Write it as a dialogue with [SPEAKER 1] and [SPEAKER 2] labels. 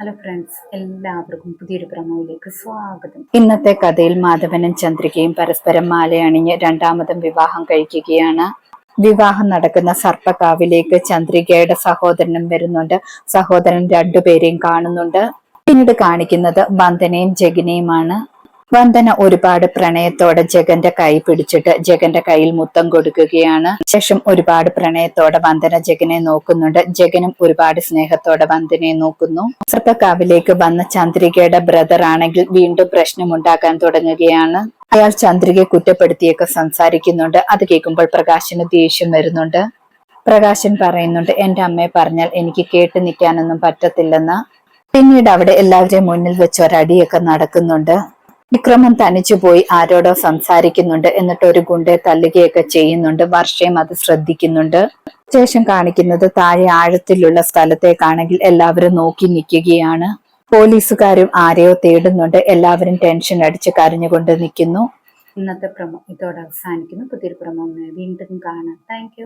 [SPEAKER 1] Hello friends എല്ലാവർക്കും പുതിയൊരു പ്രമോയിലേക്ക് സ്വാഗതം. ഇന്നത്തെ കഥയിൽ മാധവനും ചന്ദ്രികയും പരസ്പരം മാലയണിഞ്ഞ് രണ്ടാമതും വിവാഹം കഴിക്കുകയാണ്. വിവാഹം നടക്കുന്ന സർപ്പക്കാവിലേക്ക് ചന്ദ്രികയുടെ സഹോദരനും വരുന്നുണ്ട്. സഹോദരൻ രണ്ടുപേരെയും കാണുന്നുണ്ട്. പിന്നീട് കാണിക്കുന്നത് ബന്ധനയും ജഗിനെയുമാണ്. വന്ദന ഒരുപാട് പ്രണയത്തോടെ ജഗന്റെ കൈ പിടിച്ചിട്ട് ജഗന്റെ കയ്യിൽ മുത്തം കൊടുക്കുകയാണ്. ശേഷം ഒരുപാട് പ്രണയത്തോടെ വന്ദന ജഗനെ നോക്കുന്നുണ്ട്. ജഗനും ഒരുപാട് സ്നേഹത്തോടെ വന്ദനയെ നോക്കുന്നു. സർപ്പക്കാവിലേക്ക് വന്ന ചന്ദ്രികയുടെ ബ്രദർ ആണെങ്കിൽ വീണ്ടും പ്രശ്നമുണ്ടാക്കാൻ തുടങ്ങുകയാണ്. അയാൾ ചന്ദ്രികയെ കുറ്റപ്പെടുത്തിയൊക്കെ സംസാരിക്കുന്നുണ്ട്. അത് കേൾക്കുമ്പോൾ പ്രകാശന് ദേഷ്യം വരുന്നുണ്ട്. പ്രകാശൻ പറയുന്നുണ്ട് എന്റെ അമ്മയെ പറഞ്ഞാൽ എനിക്ക് കേട്ട് നിൽക്കാനൊന്നും പറ്റത്തില്ലെന്ന്. പിന്നീട് അവിടെ എല്ലാവരെയും മുന്നിൽ വെച്ച് ഒരടിയൊക്കെ നടക്കുന്നുണ്ട്. വിക്രമൻ തനിച്ചു പോയി ആരോടോ സംസാരിക്കുന്നുണ്ട്. എന്നിട്ട് ഒരു ഗുണ്ടെ തല്ലുകയൊക്കെ ചെയ്യുന്നുണ്ട്. വർഷയും അത് ശ്രദ്ധിക്കുന്നുണ്ട്. ശേഷം കാണിക്കുന്നത് താഴെ ആഴത്തിലുള്ള സ്ഥലത്തേക്കാണെങ്കിൽ എല്ലാവരും നോക്കി നിൽക്കുകയാണ്. പോലീസുകാരും ആരെയോ തേടുന്നുണ്ട്. എല്ലാവരും ടെൻഷൻ അടിച്ച് കരഞ്ഞുകൊണ്ട് നിൽക്കുന്നു. ഇന്നത്തെ പ്രമോ ഇതോടെ അവസാനിക്കുന്നു. പുതിയൊരു പ്രമോ വീണ്ടും കാണാം. താങ്ക്